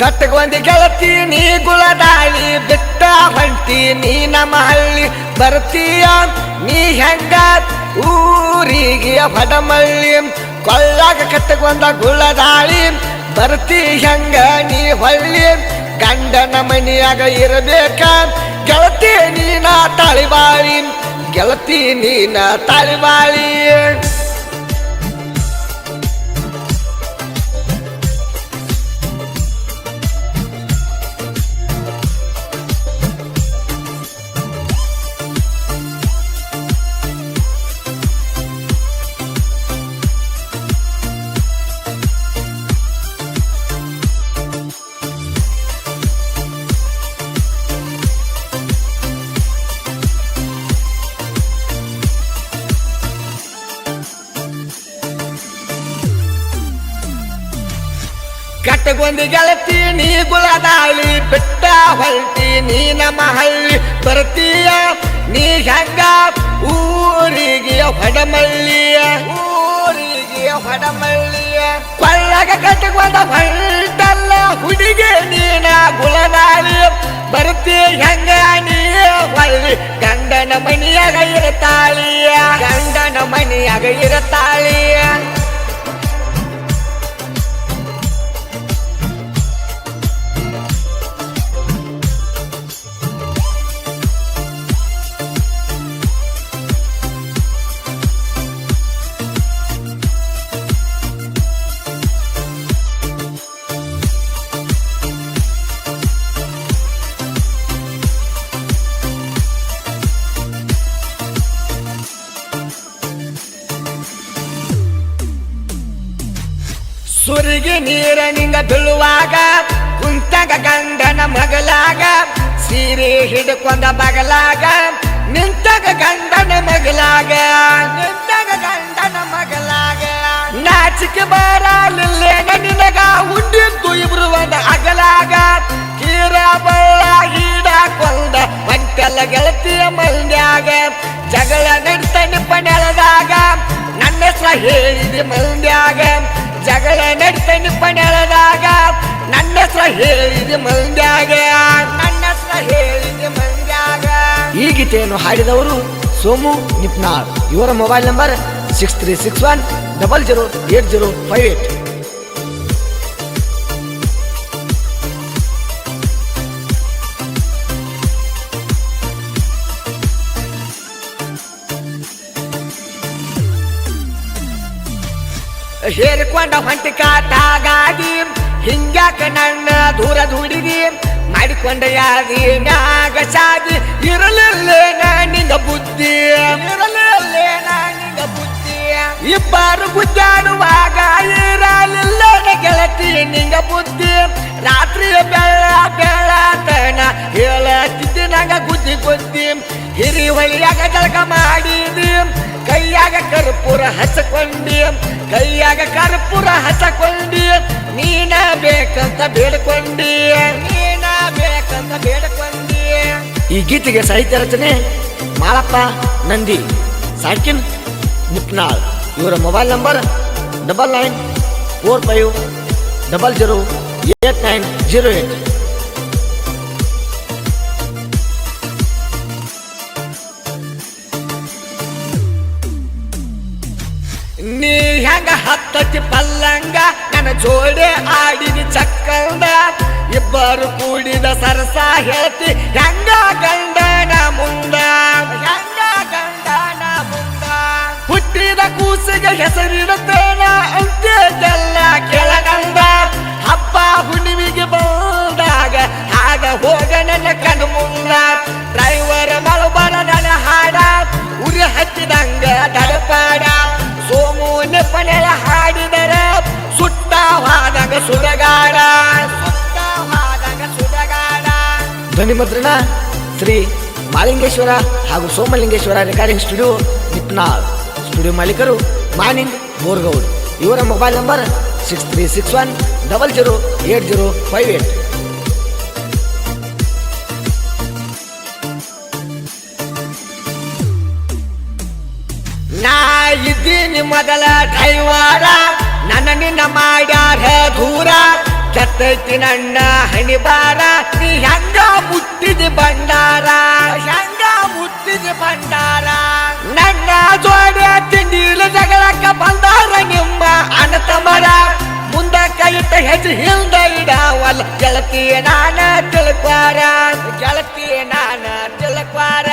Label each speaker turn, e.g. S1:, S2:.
S1: ಕಟ್ಟಗೊಂದಿ ಗೆಳತಿ, ನೀ ಗುಳದಾಳಿ ಬಿಟ್ಟ ಹೊಂಟಿ, ನೀ ನಮ್ಮ ಹಳ್ಳಿ ಬರ್ತೀಯ? ನೀ ಹೆಂಗ ಊರಿಗೆ ಹೊಡಮಳ್ಳಿ? ಕೊಳ್ಳಾಗ ಕಟ್ಟಗೊಂದ ಗುಳದಾಳಿ ಬರ್ತಿ ಹೆಂಗ ನೀ ಹೊಳ್ಳಿ? ಗಂಡನ ಮನಿಯಾಗ ಇರಬೇಕ? ಗೆಳತಿ, ನೀನ ತಾಳಿಬಾಳಿ, ಗೆಳತಿ, ನೀನ ತಾಳಿಬಾಳಿ. ಕಟ್ಟಗೊಂದಿ ಗೆಳತಿ ನೀ ಗುಳದಾಳಿ ಬಿಟ್ಟ ಹೊಲ್ಟಿ ನೀ ನಮ್ಮ ಹಳ್ಳಿ ಬರ್ತೀಯ ನೀ ಹೆಂಗ ಊರಿಗೆ ಹೊಡಮಳ್ಳಿಯ ಊರಿಗೆ ಹೊಡಮಳ್ಳಿಯ ಕೊಳ್ಳಗ ಕಟ್ಟಗೊಂದ ಹೊಲ್ಟಲ್ಲ ಹುಡುಗಿ ನೀನ ಗುಳದಾಳಿ ಬರ್ತಿ ಹೆಂಗ ನೀ ಹೊಳ್ಳಿ ಗಂಡನ ಮನಿಯಾಗ ಇರತಾಳಿಯ ಗಂಡನ ಮನಿಯಾಗ ಇರತಾಳಿಯ ಸುರಿಗೆ ನೀರ ನಿಂಗ ಬೀಳುವಾಗ, ಕುಂತಗ ಗಂಡನ ಮಗಲಾಗ ಸೀರೆ ಹಿಡ್ಕೊಂಡ ಬಗಲಾಗ ನಿಂತಗ ಗಂಡನ ಮಗಲಾಗ ನಿಂತಗ ಗಂಡನ ಮಗಲಾಗ ನಾಚಿಕೆ ಬರಲಿಲ್ಲೇನ ನಿನಗ, ಉಂಡಿದ್ದು ಇಬ್ರು ಒಂದ ಅಗಲಾಗ. ಕೀರ ಬಳ್ಳ ಹೀಡ ಕೊಂದ ಮಂಟಲ ಗೆಳತಿಯ ಮಂಡ್ಯಾಗ ಜಗಳ ನಡ್ತ ನಿಪ್ಪ ನೆಲದಾಗ ನನ್ನ ಸಹೇ ಹೇಳಿದೆ ಮಂದ್ಯಾಗ ಜಗಳ ನಡ್ತೇನೆ ಪಣದಾಗ ನನ್ನ ಹೆಸ್ರ ಹೇಳಿದ ಮಂದ್ಯಾಗ ನನ್ನ ಹೆಸ್ರ ಹೇಳಿದ ಮಂದ್ಯಾಗ ಈ ಗೀತೆಯನ್ನು ಹಾಡಿದವರು ಸೋಮು ನಿಪ್ನಾಳ್. ಇವರ mobile number six three six one double zero eight zero five eight. ಹೇರಿಕೊಂಡ ಹೊಂಟಿ ಕಾಟಾಗಾಗಿ ಹಿಂಗ್ಯಾಕ ನನ್ನ ದೂರ ದುಡಿದಿ? ಮಾಡಿಕೊಂಡ ಯಾದಿ ನಾಗ ಸಾಗಿ ಇರಲಿಲ್ಲ ನಿಂದ ಬುದ್ಧಿ. ಇರಲಿಲ್ಲ ನಿಂದ ಬುದ್ಧಿ. ಇಬ್ಬರು ಗುದ್ದಾಡುವಾಗ ಇರಲಿಲ್ಲ ಗೆಳತಿ ನಿಂಗ ಬುದ್ಧಿ. ರಾತ್ರಿ ಬೆಳ ಬೆಳತನ ಹೇಳತ್ತಿದ್ದಿ, ನಂಗ ಗುದ್ದಿ ಗುದ್ದಿ. ಹಿರಿ ಹೊಳಿಯಾಗ ಜಳಕ ಕೈಯಾಗ ಕರ್ಪೂರ ಹಚ್ಚಕೊಂಡಿ ಕೈಯಾಗ ಕರ್ಪೂರ ಹಚ್ಚಕೊಂಡಿ ನೀನ ಬೇಕಂತ ಬೇಡ್ಕೊಂಡಿ ನೀನ ಬೇಕಂತ ಬೇಡ್ಕೊಂಡಿ ಈ ಗೀತೆಗೆ ಸಾಹಿತ್ಯ ರಚನೆ ಮಾಳಪ್ಪ ನಂದಿ. ಸಾಕಿನ್ ಮುಕ್ನಾಳ್ ಇವರ mobile number double nine four five double zero eight nine zero eight. ನೀ ಹೆಂಗ ಹತ್ತತಿ ಪಲ್ಲಂಗ? ನನ್ನ ಜೋಡೆ ಆಡಿದ ಚಕ್ಕಂದ. ಇಬ್ಬರು ಕೂಡಿದ ಸರಸ ಹೇಳ್ತಿ ಹೆಂಗ ಗಂಡನ ಸುಡಗಾಡ ಧ್ವನಿ ಮುದ್ರಣ ಶ್ರೀ ಮಾಲಿಂಗೇಶ್ವರ ಹಾಗೂ Somalingeshwara recording studio Nipnal studio ಮಾಲೀಕರು ಮಾನಿಂಗ್ ಬೋರ್ಗೌಡ್ ಇವರ mobile number six three six one double zero eight zero five eight. ನಾ ಇದ್ದೀನಿ ಮೊದಲ ಕೈವಾರ ನನ್ನ ನಿನ್ನ ಮಾಡ್ಯಾರ ದೂರ ಕೆತ್ತೈತಿ ನನ್ನ ಹಣಿ ನೀ ಹೆಂಗ ಮುಟ್ಟಿದ ಭಂಡಾರ? ಹೆಂಗ ಮುಟ್ಟಿದ ಭಂಡಾರ? ನನ್ನ ಜೋಡಿ ತಿಂಡಿಲ ಜಗಳಕ್ಕ ಬಂದಾರ ನಿಮ್ಮ ಅಣ್ಣ ತಮ್ಮರ ಮುಂದ ಕೈತ ಹೆಜ್ಜೆ ಹಿಂದ ಇಡಾವಲ್ಲ ಗೆಳತಿಯ ನಾನ ತಿಳ್ಕ್ವಾರ. ಗೆಳತಿಯ ನಾನ ತಿಳ್ಕ್ವಾರ.